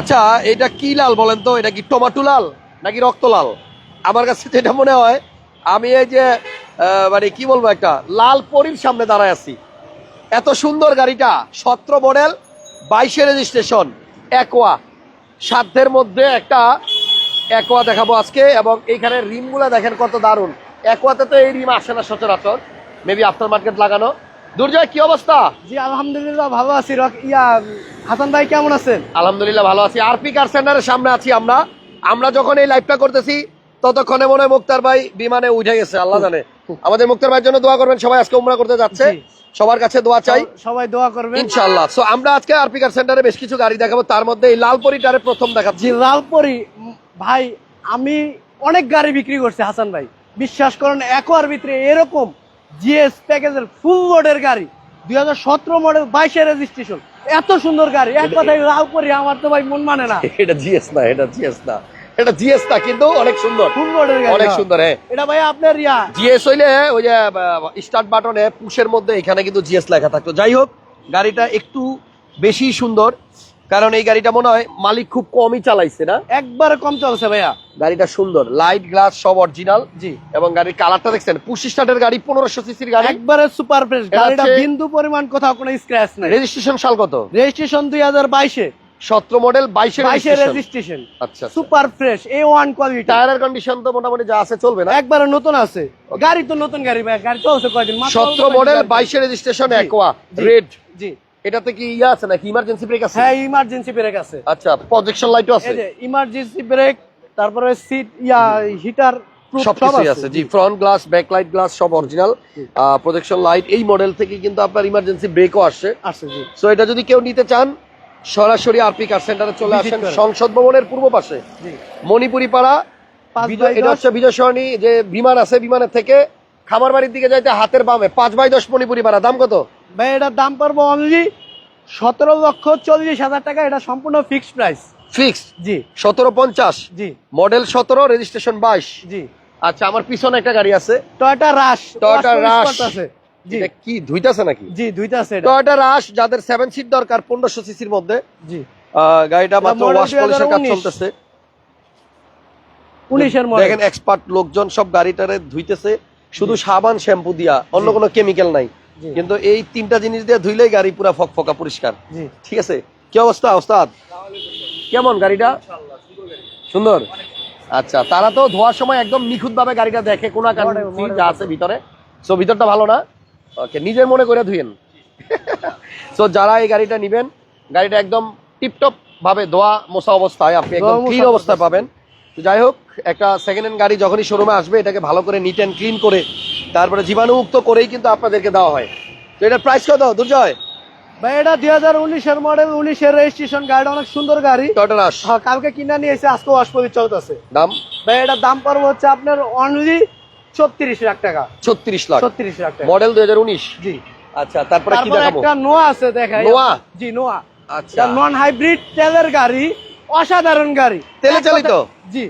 আচ্ছা এটা কি লাল বলেন তো? এটা কি টমাটো লাল নাকি রক্ত লাল? আমার কাছে যেটা মনে হয়, আমি এই যে মানে কি বলব একটা, লাল পরীর সামনে দাঁড়ায় আছি। এত সুন্দর গাড়িটা, সতেরো মডেল বাইশে রেজিস্ট্রেশন, একোয়া। সাধ্যের মধ্যে একটা একোয়া দেখাবো আজকে, এবং এইখানে রিমগুলো দেখেন কত দারুণ। একোয়াতে তো এই রিম আসে না সচরাচর মেবি আফটার মার্কেট লাগানো। দুর্জয়, কি অবস্থা? জি, আলহামদুলিল্লাহ, ভালো আছি। ইয়া হাসান ভাই কেমন আছেন? আলহামদুলিল্লাহ ভালো আছি। আরপি কার সেন্টারের সামনে আছি আমরা। আমরা যখন এই লাইভটা করতেছি ততক্ষণে মনে হয় মুক্তার ভাই বিমানে উঠে গেছে আল্লাহ জানে। আমাদের মুক্তার ভাইয়ের জন্য দোয়া করবেন সবাই আজকে উমরা করতে যাচ্ছে। সবার কাছে দোয়া চাই। সবাই দোয়া করবেন। ইনশাআল্লাহ। সো আমরা আজকে আরপি কার সেন্টারে বেশ কিছু গাড়ি দেখাবো। তার মধ্যে এই লালপরিটারে প্রথম দেখাচ্ছি। জি লালপরি। ভাই আমি অনেক গাড়ি বিক্রি করছি হাসান ভাই। বিশ্বাস করেন একোয়ার ভিতরে এরকম জিএস প্যাকেজের ফুল লোডের গাড়ি। দুই হাজার সতেরো মডেল বাইশের রেজিস্ট্রেশন এত সুন্দর গাড়ি। এক কথায় লালপরি আমার তো ভাই মন মানে না। এটা জিএস না এটা জিএস না। এটা জিএস না কিন্তু অনেক সুন্দর। অনেক হ্যাঁ। সুন্দর হ্যাঁ। এটা ভাই আপনার ইয়া। জিএস হইলে ওই যে স্টার্ট বাটনে পুশের মধ্যে এখানে কিন্তু জিএস লেখা থাকতো। যাই হোক গাড়িটা একটু বেশি সুন্দর। কারণ এই গাড়িটা মনে হয় মালিক খুব কমই চালাইছে না? একবারে কম চলছে ভাইয়া। গাড়িটা সুন্দর লাইট গ্লাস সব অরিজিনাল জি। এবং গাড়ির কালারটা দেখছেন পুশ স্টার্টের গাড়ি পনেরোশো সিসির গাড়ি। একবারে সুপার ফ্রেশ গাড়িটা বিন্দু পরিমাণ কোথাও কোনো স্ক্র্যাচ নাই। রেজিস্ট্রেশন সাল কত? রেজিস্ট্রেশন দুই হাজার বাইশে। সতেরো মডেল বাইশের বাইশের রেজিস্ট্রেশন আচ্ছা super fresh A one quality টায়ারের কন্ডিশন তো মোটামুটি যা আছে চলবে না? একবারে নতুন আছে। গাড়ি তো নতুন গাড়ি ভাই গাড়ি চলছে কয়দিন? সতেরো মডেল। বাইশের রেজিস্ট্রেশন একোয়া রেড জি। এটাতে কি ইয়া আছে নাকি? ইমার্জেন্সি ব্রেক আছে? হ্যাঁ ইমার্জেন্সি ব্রেক আছে। আচ্ছা প্রজেকশন লাইটও আছে? এই যে ইমার্জেন্সি ব্রেক তারপরে সিট ইয়া হিটার সবকিছুই আছে। জি front glass back light glass সব অরিজিনাল প্রজেকশন লাইট এই মডেল থেকে কিন্তু আপনার ইমার্জেন্সি ব্রেকও আসছে জি। সো এটা যদি কেউ নিতে চান সরাসরি আরপি কার সেন্টারে চলে আসেন সংসদ ভবনের পূর্ব পাশে। মণিপুরি পাড়া এটা হচ্ছে বিজয় সরণি যে বিমান আছে বিমানের থেকে খামার বাড়ির দিকে যাইতে হাতের বামে পাঁচ বাই দশ মণিপুরি পাড়া দাম কত? ভাই এটার দাম পড়ব অনলি সতেরো লক্ষ চল্লিশ হাজার টাকা। এটা সম্পূর্ণ ফিক্সড প্রাইস ফিক্সড জি। সতেরো পঞ্চাশ? জি। মডেল সতেরো রেজিস্ট্রেশন বাইশ? জি। আচ্ছা আমার পিছনে একটা গাড়ি আছে। টয়টা রাশ টয়োটা রাশ আছে। জি। কি ধুইতাছে নাকি? জি এটা। টয়োটা রাশ যাদের সেভেন সিট দরকার পনেরোশো সিসির মধ্যে। জি। গাড়িটা মাত্র ওয়াশ পলিশের কাজ 2019 চলতেছে। মডেল দেখেন এক্সপার্ট লোকজন সব গাড়িটারে ধুইতেছে। শুধু সাবান শ্যাম্পু দিয়া অন্য কোনো কেমিক্যাল নাই। কিন্তু এই তিনটা জিনিস দিয়ে ধুইলেই গাড়ি পুরা ফকফকা পরিষ্কার। ঠিক আছে? কি অবস্থা ওস্তাদ? কেমন গাড়িটা? সুন্দর? আচ্ছা তারা তো ধোয়ার সময় একদম নিখুঁত ভাবে গাড়িটা দেখে কোন যা আছে ভিতরে। সো ভিতরটা ভালো না? ওকে নিজের মনে করে ধুয়েন। সো যারা এই গাড়িটা নিবেন গাড়িটা একদম টিপটপ ভাবে ধোয়া মোছা অবস্থায় আপনি একদম ক্লিন অবস্থায় অবস্থায়। পাবেন। তো যাই হোক একটা সেকেন্ড হ্যান্ড গাড়ি যখনই শোরুমে আসবে এটাকে ভালো করে নিট অ্যান্ড ক্লিন করে তারপরে জীবাণুমুক্ত করেই কিন্তু আপনাদেরকে দেওয়া হয়। তো এটার প্রাইস কত দুর্জয়? ভাই এটা দুই হাজার উনিশের মডেল উনিশের রেজিস্ট্রেশন গাড়িটা অনেক সুন্দর গাড়ি। হ্যাঁ, কালকে কিনা নিয়ে এসে আজকে ওয়াশপতি চলতেছে। দাম? ভাই এটার দাম পড়ব হচ্ছে আপনার অনলি ছত্রিশ লাখ টাকা। ছত্রিশ লাখ। ছত্রিশ লাখ টাকা। মডেল দুই হাজার উনিশ? জি। আচ্ছা তারপরে কি দেখাবো? একটা নোয়া আছে দেখাই। নোয়া? জি নোয়া আচ্ছা। নন হাইব্রিড তেলের গাড়ি অসাধারণ গাড়ি। তেলে চালিত? জি।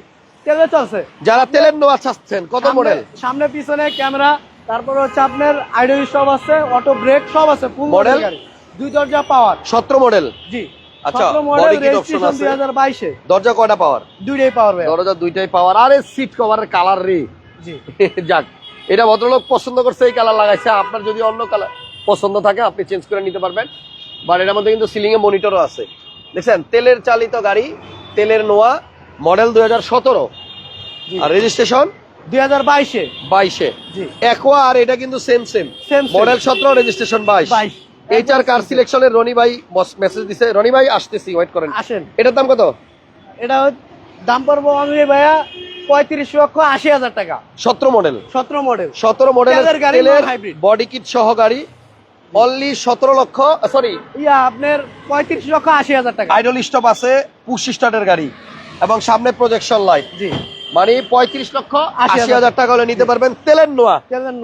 তেলে চলছে। যারা তেলের নোয়া চাচ্ছেন কত মডেল সামনে পিছনে ক্যামেরা তারপর হচ্ছে আপনার আইডল সব আছে অটো ব্রেক সব আছে ফুল? গাড়ি। দুই দরজা পাওয়ার সতেরো মডেল জি। আচ্ছা, মডেল আছে? দরজা কয়টা পাওয়ার দুইটাই পাওয়ার ভাই দরজা দুইটাই পাওয়ার আরে সিট কভারের কালার রে। জি। যাক এটা ভদ্রলোক পছন্দ করছে এই কালার লাগাইছে। আপনার যদি অন্য কালার পছন্দ থাকে আপনি চেঞ্জ করে নিতে পারবেন। বাট এটার মধ্যে কিন্তু সিলিং এ মনিটরও আছে। দেখছেন তেলের চালিত গাড়ি তেলের নোয়া মডেল দুই হাজার সতেরো। আর রেজিস্ট্রেশন? দুই হাজার বাইশে। বাইশে। একোয়া আর এটা কিন্তু সেম সেম। মডেল সতেরো রেজিস্ট্রেশন বাইশ। কার সিলেকশনের রনি ভাই মেসেজ দিছে। রনি ভাই আসতেছি ওয়েট করেন। আসেন। এটার দাম কত? এটা দাম পড়ব আমি ভাইয়া পঁয়ত্রিশ লক্ষ আশি হাজার টাকা। সতেরো মডেল সতেরো মডেল সতেরো তেলের। বডি কিট সহ গাড়ি। অনলি সতেরো লক্ষ সরি ইয়া আপনার পঁয়ত্রিশ লক্ষ আশি হাজার টাকা। আইডল স্টপ আছে পুশ স্টার্টের গাড়ি। এবং সামনে প্রজেকশন লাইট জি। মানে পঁয়ত্রিশ লক্ষ আশি হাজার। টাকা হলে নিতে পারবেন তেলের নোয়া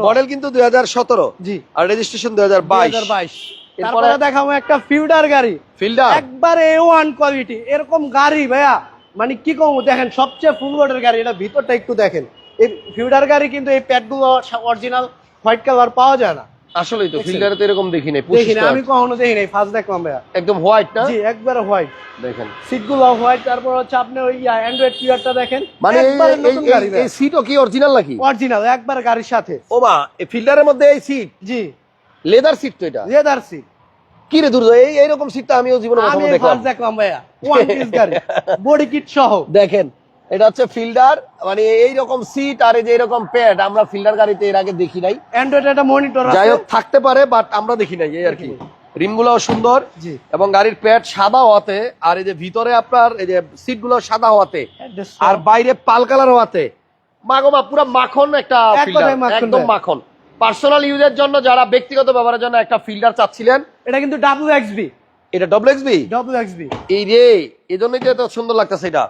মডেল কিন্তু দুই হাজার সতেরো। জি। আর রেজিস্ট্রেশন দুই হাজার বাইশ। তারপরে দেখাবো একটা ফিউডার গাড়ি। ফিল্ডার একবার এ ওয়ান কোয়ালিটি এরকম গাড়ি ভাইয়া। মানে কি কম দেখেন সবচেয়ে ফুল রোডের গাড়ি। এটা ভিতরটা একটু দেখেন। এই ফিউডার গাড়ি কিন্তু এই প্যাডগুলো অরিজিনাল হোয়াইট কালার পাওয়া যায় না। আসলেই তো? ফিল্টারে তো এরকম দেখি নাই দেখি না আমি কখনো দেখি নাই ফার্স্ট দেখলাম ভাইয়া। একদম হোয়াইট না? জি একবারে হোয়াইট দেখেন। সিটগুলো হোয়াইট তারপর হচ্ছে আপনি ওই অ্যান্ড্রয়েড কিউআরটা দেখেন মানে এই- সিটও কি অরিজিনাল নাকি? অরিজিনাল একবার গাড়ির সাথে। ও মা এই ফিল্টারের মধ্যে এই সিট জি। লেদার সিট তো এটা? লেদার সিট কি রে দূর এই এইরকম সিটটা আমিও জীবনে আমি দেখলাম। ফার্স্ট দেখলাম ভাইয়া ওয়ান পিস গাড়ি। বডি কিট সহ। দেখেন। এটা হচ্ছে ফিল্ডার মানে এইরকম সিট আর এই যে এরকম প্যাড আমরা ফিল্ডার গাড়িতে এর আগে দেখি নাই। অ্যান্ড্রয়েড একটা মনিটর যাই আছে হোক থাকতে পারে বাট আমরা দেখি নাই এই আর কি। রিমগুলোও সুন্দর জি। এবং গাড়ির প্যাড সাদা হওয়াতে আর এই যে ভিতরে আপনার এই যে সিটগুলো সাদা হওয়াতে আর বাইরে পাল কালার হওয়াতে মাগো মা পুরো মাখন একটা একদম মাখন। পার্সোনাল ইউজের জন্য যারা ব্যক্তিগত ব্যবহারের জন্য একটা ফিল্ডার চাচ্ছিলেন এটা কিন্তু ডাব্লিউ এক্সবি এটা ডবল এক্সবি ডাব্লিউ এক্সবি এই রে এই জন্যই তো এত সুন্দর লাগতেছে এটা।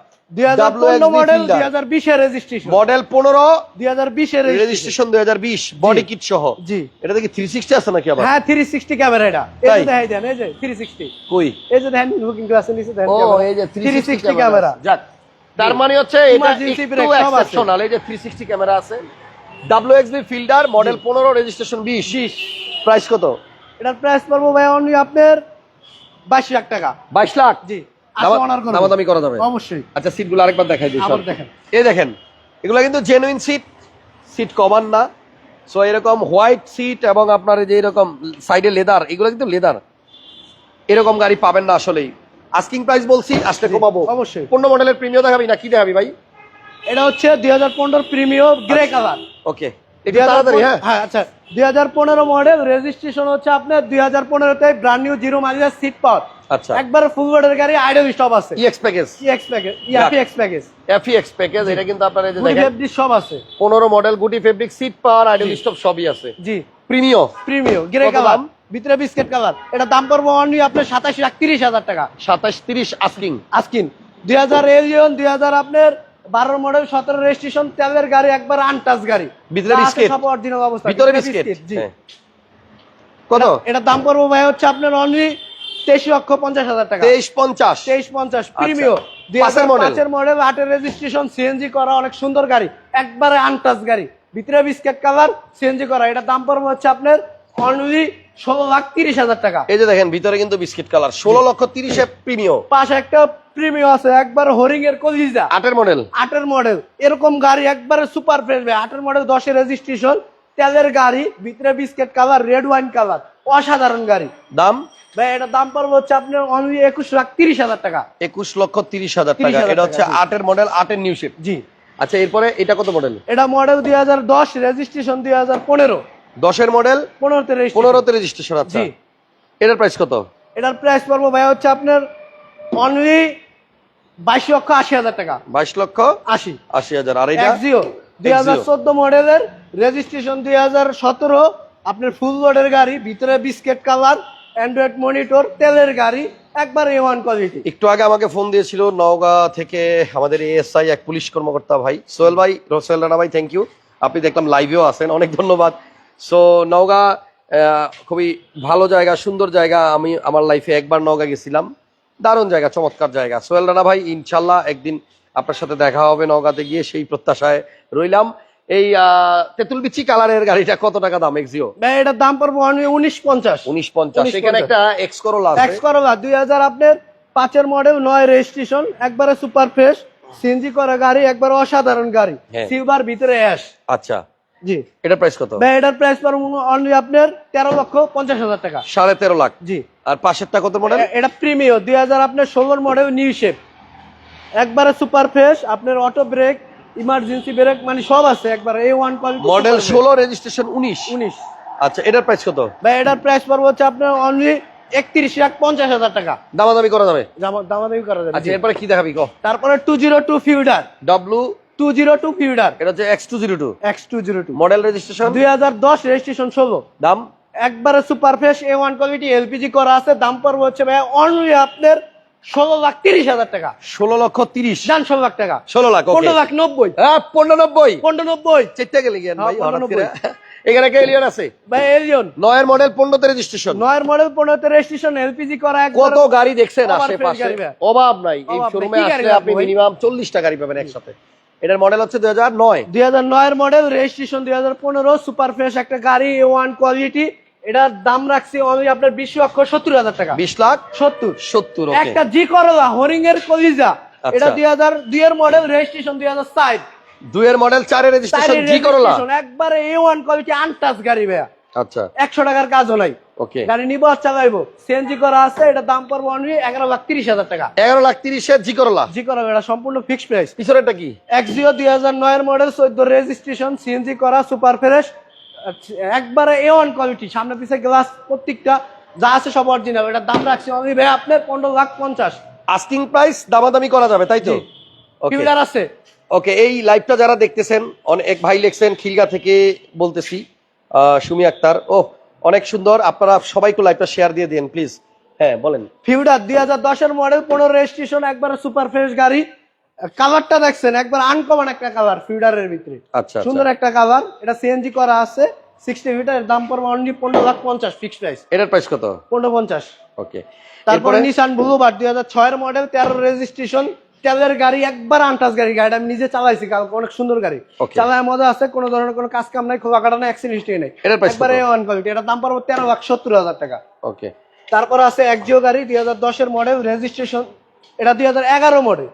মডেল দুই হাজার বিশের রেজিস্ট্রেশন মডেল পনেরো দুই হাজার বিশের রেজিস্ট্রেশন দুই হাজার বিশ বডি কিট সহ। জি। এটা দেখি থ্রি সিক্সটি আছে নাকি আবার? হ্যাঁ থ্রি সিক্সটি ক্যামেরা এটা। এই যে দেখাই এই যে থ্রি সিক্সটি কই? এই যে দেখেন বুকিং গ্লাসের নিচে দেখেন ও এই যে 360 360 ক্যামেরা যাক তার মানে হচ্ছে এটা একটু। এক্সেপশনাল এই যে 360 ক্যামেরা আছে। WXB ফিল্ডার মডেল 15 রেজিস্ট্রেশন 20 বিশ। প্রাইস কত? এটার প্রাইস পড়ব ভাই অনলি আপনার বাইশ লাখ টাকা। 22 লাখ? জি। দামাদামি করা যাবে। অবশ্যই। আচ্ছা সিটগুলো আরেকবার দেখাই দিই দেখেন। এই দেখেন এগুলো কিন্তু জেনুইন সিট সিট কভার না। সো এরকম হোয়াইট সিট এবং আপনার যে এরকম সাইডে লেদার এগুলো কিন্তু লেদার এরকম গাড়ি পাবেন না আসলেই। আস্কিং প্রাইস বলছি আসলে জি, কমাবো। অবশ্যই। পনেরো মডেলের প্রিমিয়াম দেখাবি না কি দেখাবি ভাই? এটা হচ্ছে দুই হাজার পনেরো প্রিমিয়াম গ্রে কালার ওকে হ্যাঁ। আচ্ছা। দুই হাজার পনেরো মডেল রেজিস্ট্রেশন হচ্ছে আপনার দুই হাজার পনেরোতে brand new zero mileage seat power. আচ্ছা। একবার ফুল বোর্ডের গাড়ি আইডল স্টপ আছে। ইএক্স প্যাকেজ ইএক্স প্যাকেজ এটা কিন্তু আপনার এই যে দেখেন ফেব্রিক সব আছে। পনেরো মডেল গুটি fabric seat power idle stop সবই আছে। জি। প্রিমিয়াম প্রিমিয়াম গ্রে কালার ভিতরে বিস্কিট কালার এটা দাম পড়ব অনলি আপনার সাতাশ লাখ তিরিশ হাজার টাকা। আস্কিং এলিয়ন আপনার বারো মডেল সতেরো রেজিস্ট্রেশন তেলের গাড়ি একবার আনটাচ গাড়ি। ভিতরে বিস্কিট? সব অরিজিনাল অবস্থা। ভিতরে বিস্কিট জি। হ্যাঁ। কত? এটা- এটা দাম পড়ব ভাই হচ্ছে আপনার অনলি তেইশ লক্ষ পঞ্চাশ হাজার টাকা। তেইশ পঞ্চাশ। তেইশ পঞ্চাশ প্রিমিয়ম দুই পাঁচের মডেল আটের রেজিস্ট্রেশন সিএনজি করা অনেক সুন্দর গাড়ি। একবারে আনটাচ গাড়ি। ভিতরে বিস্কিট কালার সিএনজি করা। এটা দাম পড়ব হচ্ছে আপনার অনলি ষোলো লাখ তিরিশ হাজার টাকা। এই যে দেখেন ভিতরে কিন্তু বিস্কিট কালার ষোলো লক্ষ তিরিশে প্রিমিয়াম পাশে একটা প্রিমিয়াম আছে একবার হরিং এর কলিজা আটের মডেল আটের মডেল এরকম গাড়ি একবারে সুপার ফ্রেশ আটের মডেল দশের রেজিস্ট্রেশন তেলের গাড়ি ভিতরে biscuit colour red wine colour অসাধারণ গাড়ি। দাম? ভাই এটা দাম পড়বে হচ্ছে আপনার অনলি একুশ লাখ তিরিশ হাজার টাকা। একুশ লক্ষ তিরিশ হাজার টাকা। এটা হচ্ছে আটের মডেল আটের নিউ শেপ জি। আচ্ছা এরপরে এটা কত মডেল এটা মডেল দুই হাজার দশ রেজিস্ট্রেশন দুই হাজার পনেরো। দশের মডেল পনেরোতে রেজিস্ট্রেশন পনেরোতে রেজিস্ট্রেশন আচ্ছা। জি। এটার প্রাইস কত? এটার প্রাইস পড়ব ভাই হচ্ছে আপনার অনলি বাইশ লক্ষ আশি হাজার টাকা। বাইশ লক্ষ আশি। আশি হাজার। আর এটা? দুই হাজার চোদ্দ মডেলের রেজিস্ট্রেশন দুই হাজার সতেরো। আপনার ফুল লোডের গাড়ি ভিতরে বিস্কেট কালার অ্যান্ড্রয়েড মনিটর তেলের গাড়ি, একবার এ ওয়ান কোয়ালিটি একটু আগে আমাকে ফোন দিয়েছিল নওগাঁ থেকে আমাদের এএসআই এক পুলিশ কর্মকর্তা ভাই। সোহেল ভাই, সোহেল রানা ভাই থ্যাংক ইউ আপনি দেখলাম লাইভেও আছেন, অনেক ধন্যবাদ। সো নওগাঁ খুবই ভালো জায়গা, সুন্দর জায়গা। আমি আমার লাইফে একবার নওগাঁ গেছিলাম। দারুণ জায়গা, চমৎকার জায়গা। সোহেল রানা ভাই, ইনশাল্লাহ একদিন আপনার সাথে দেখা হবে নওগাঁতে গিয়ে সেই প্রত্যাশায় রইলাম। এই তেঁতুল বিচি কালারের গাড়িটা কত টাকা দাম এক্সিও ভাই এটার দাম পড়ব অনলি উনিশ পঞ্চাশ। উনিশ পঞ্চাশ 1950 এখানে একটা এক্স করোলা এক্স করোলা দুই হাজার আপনার পাঁচের মডেল নয় রেজিস্ট্রেশন একবারে সুপার ফ্রেশ সিএনজি করা গাড়ি একবার অসাধারণ গাড়ি। হ্যাঁ। সিলভার ভিতরে অ্যাশ আচ্ছা। জি। এটার প্রাইস কত? ভাই এটার প্রাইস পড়ব অনলি আপনার তেরো লক্ষ পঞ্চাশ হাজার টাকা। সাড়ে তেরো লাখ। জি। আর পাশেরটা কত মডেল এটা প্রিমিয়ার দুই হাজার আপনার ষোলোর মডেল নিউ শেপ একবারে সুপার ফ্রেশ আপনার অটো ব্রেক ইমার্জেন্সি ব্রেক মানে সব আছে একবার এ ওয়ান কোয়ালিটি মডেল ষোলো রেজিস্ট্রেশন উনিশ। উনিশ। আচ্ছা এটার প্রাইস কত? ভাই এটার প্রাইস পড়ব হচ্ছে আপনার অনলি একত্রিশ লাখ পঞ্চাশ হাজার টাকা। দামাদামি করা যাবে? দাম- দামাদামি করা যাবে আচ্ছা এরপরে কি দেখাবি ক তারপরে two zero two Fielder W two zero two Fielder এটা হচ্ছে X two zero two X two zero two model registration দুই হাজার দশ রেজিস্ট্রেশন ষোলো। দাম? একবারে super fresh A one quality LPG করা আছে দাম পড়বে হচ্ছে ভাই অনলি আপনার ষোলো লাখ তিরিশ হাজার টাকা। ষোলো লক্ষ তিরিশ। ষোলো লাখ টাকা। ষোলো লাখ পনেরো লাখ নব্বই। হ্যাঁ পনেরো নব্বই। পনেরো নব্বই। চেটে গেলে গিয়ে ভাই? হ্যাঁ, হঠাৎ করে। এখানে একটা এলিয়ন আছে? ভাই এলিয়ন নয়ের মডেল পনেরোতে রেজিস্ট্রেশন নয়ের মডেল পনেরোতে রেজিস্ট্রেশন এলপিজি করা কত গাড়ি দেখছেন আশেপাশে? অভাব নাই। এই শোরুমে গাড়ি আসলে আপনি মিনিমাম চল্লিশটা গাড়ি পাবেন একসাথে। এটার মডেল হচ্ছে দুই হাজার নয়। দুই হাজার নয়ের মডেল রেজিস্ট্রেশন দুই হাজার পনেরো সুপার ফ্রেশ একটা গাড়ি ওয়ান কোয়ালিটি এটার দাম রাখছি আমি আপনার বিশ লক্ষ সত্তর হাজার টাকা। বিশ লাখ সত্তর। সত্তর একটা জি করলা হরিং এর কলিজা আচ্ছা। এটা দুই হাজার দুই এর মডেল রেজিস্ট্রেশন দুই হাজার সাত দুইয়ের মডেল চারের রেজিস্ট্রেশন জি করলা। একবারে এ ওয়ান কোয়ালিটি আনটাচ গাড়ি ভাইয়া। আচ্ছা। একশো টাকার কাজ হলাই ওকে গাড়ি নিবো আর চালাইবো। সিএনজি করা আছে এটা দাম পড়ব অনলি এগারো লাখ তিরিশ হাজার টাকা। এগারো লাখ তিরিশের জি করলা। জি এটা সম্পূর্ণ ফিক্সড প্রাইস পিছনেরটা কি? এক্সিও দুই হাজার নয়ের মডেল চোদ্দ রেজিস্ট্রেশন সিএনজি করা সুপার ফ্রেশ একবারে এ ওয়ান কোয়ালিটি সামনে পিছে গ্লাস প্রত্যেকটা যা আছে সব অরিজিনাল এটার দাম রাখছি আমি ভাই আপনার পনেরো লাখ পঞ্চাশ। আস্কিং প্রাইস দামাদামি করা যাবে তাই তো? ফিল্ডার আছে। ওকে এই লাইভটা যারা দেখতেছেন অনেক ভাই লেখছেন খিলগা থেকে বলতেছি সুমি আক্তার। ও অনেক সুন্দর আপনারা সবাইকে লাইভটা শেয়ার দিয়ে দিন প্লিজ হ্যাঁ বলেন। ফিউডার দুই হাজার দশের মডেল পনেরো রেজিস্ট্রেশন একবারে সুপার ফ্রেশ গাড়ি। কালারটা দেখছেন একবার আনকমন একটা কালার ফিউডারের ভিতরে। আচ্ছা সুন্দর একটা কালার এটা সিএনজি করা আছে সিক্সটি মিটার দাম পড়বে অনলি পনেরো লাখ পঞ্চাশ ফিক্সড প্রাইস এটার প্রাইস কত? পনেরো পঞ্চাশ। ওকে তারপরে নিশান ব্লুবার দুই হাজার ছয়ের মডেল তেরো রেজিস্ট্রেশন তেলের গাড়ি একবার আনটাস গাড়ি গাড়িটা আমি নিজে চালাইছি কালকে অনেক সুন্দর গাড়ি। চালায় মজা আছে কোনো ধরনের কোনো কাজ কাম নাই খোলা কাটা নাই অ্যাক্সিডেন্ট নেই। একবারে? ওয়ান কোয়ালিটি এটার দাম পড়বে তেরো লাখ সত্তর হাজার টাকা। ওকে তারপর আছে একজিও গাড়ি দুই হাজার দশের মডেল রেজিস্ট্রেশন এটা দুই হাজার এগারো মডেল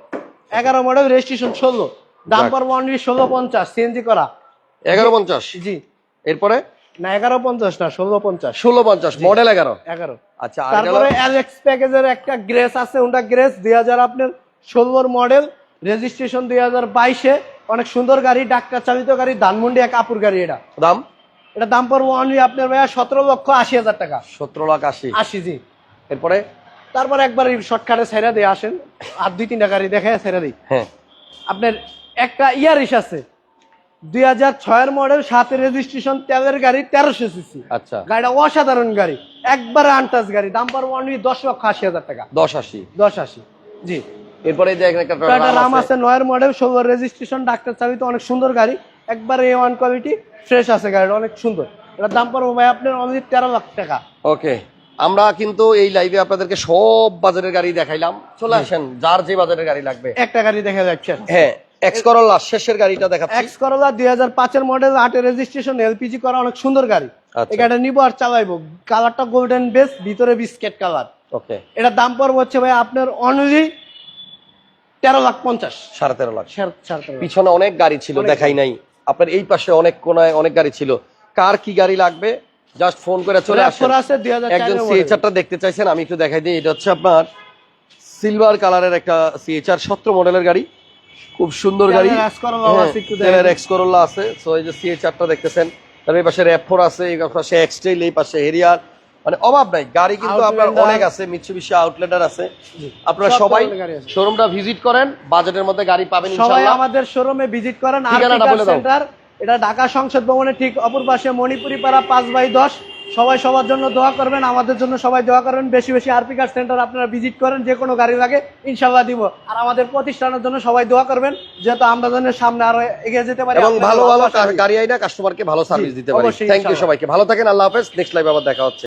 এগারো মডেল রেজিস্ট্রেশন ষোলো। যাক। পড়বে ষোলো পঞ্চাশ সিএনজি করা। এগারো পঞ্চাশ? জি। এরপরে? না এগারো পঞ্চাশ না ষোলো পঞ্চাশ। ষোলো পঞ্চাশ মডেল এগারো। এগারো। আচ্ছা তারপরে এলএক্স প্যাকেজের একটা গ্রেস আছে ওটা গ্রেস দুই হাজার আপনার ষোলোর মডেল রেজিস্ট্রেশন দুই হাজার বাইশে। অনেক সুন্দর গাড়ি ডাক্তার চালিত গাড়ি ধানমন্ডি এক কাপুর গাড়ি এটা। দাম? এটা দাম পড়ব অনলি আপনার ভাইয়া সতেরো লক্ষ আশি হাজার টাকা। সতেরো লাখ আশি। আশি জি। এরপরে? তারপর একবার শর্টকাটে ছেড়ে দিয়ে আসেন। আর দুই তিনটা গাড়ি দেখে ছেড়ে দিই। হ্যাঁ। আপনার একটা ইয়ারিশ আছে। দুই হাজার ছয়ের মডেল সাতের রেজিস্ট্রেশন তেলের গাড়ি তেরোশো সিসি আচ্ছা। গাড়িটা অসাধারণ গাড়ি। একবারে আনটাস গাড়ি। দাম পড়ব অনলি দশ লক্ষ আশি হাজার টাকা। দশ আশি। দশ আশি। জি। এরপরে রাম আছে। নয়ের মডেল ষোলো রেজিস্ট্রেশন ডাক্তার চাবি তো অনেক সুন্দর গাড়ি। একবার এ ওয়ান কোয়ালিটি ফ্রেশ আছে গাড়িটা অনেক সুন্দর। এটার দাম পড়ব ভাই আপনার অনলি তেরো লাখ টাকা। ওকে আমরা কিন্তু এই লাইভে আপনাদেরকে সব বাজারের গাড়ি দেখাইলাম। চলে আসেন যার যে বাজারের গাড়ি লাগবে। একটা গাড়ি দেখা যাচ্ছে। হ্যাঁ এক্স শেষের গাড়িটা দেখাচ্ছি। এক্স করলা মডেল আটের রেজিস্ট্রেশন এলপিজি করা অনেক সুন্দর গাড়ি। আচ্ছা। এই গাড়িটা নিবো আর চালাইবো। কালারটা গোল্ডেন বেস ভিতরে বিস্কেট কালার ওকে এটার দাম পড়ব হচ্ছে ভাই আপনার অনলি তেরো লাখ পঞ্চাশ। সাড়ে তেরো লাখ। সাড়ে- সাড়ে তেরো লাখ। পিছনে অনেক গাড়ি ছিল দেখাই নাই। আপনার এই পাশে অনেক কোনায় অনেক গাড়ি ছিল। কার কি গাড়ি লাগবে? জাস্ট ফোন করে চলে আসেন। RAV4 আছে দুই হাজার একজন সিএচআরটা দেখতে চাইছেন আমি একটু দেখাই দিই। এটা হচ্ছে আপনার সিলভার কালারের একটা সিএচআর সতেরো মডেলের গাড়ি। খুব সুন্দর গাড়ি। তেলের এক্স করোলা আছে। সো এই যে সিএচআরটা দেখতেছেন তার এই পাশে র্যাপ ফোর আছে এই পাশে এক্সটেল এই পাশে হেরিয়ার মানে অভাব নাই গাড়ি কিন্তু আপনার অনেক আছে মিৎসুবিশি আউটলেটার আছে। আপনারা সবাই শোরুমটা ভিজিট করেন বাজেটের মধ্যে গাড়ি পাবেন সবাই আমাদের শোরুমে ভিজিট করেন ঠিকানাটা বলে দাও। এটা ঢাকা সংসদ ভবনের ঠিক অপর পাশে মণিপুরি পাড়া পাঁচ বাই দশ। সবাই সবার জন্য দোয়া করবেন আমাদের জন্য সবাই দোয়া করবেন। বেশি বেশি আরপি কার সেন্টার আপনারা ভিজিট করেন যে কোনো গাড়ি লাগে ইনশাল্লাহ দিব। আর আমাদের প্রতিষ্ঠানের জন্য সবাই দোয়া করবেন যেহেতু আমরা যেন সামনে আরও এগিয়ে যেতে পারি এবং ভালো ভালো। গাড়ি আইনা কাস্টমারকে ভালো সার্ভিস দিতে পারি। থ্যাংক ইউ সবাইকে। ভালো থাকেন আল্লাহ হাফেজ। নেক্সট লাইভ আবার দেখা হচ্ছে।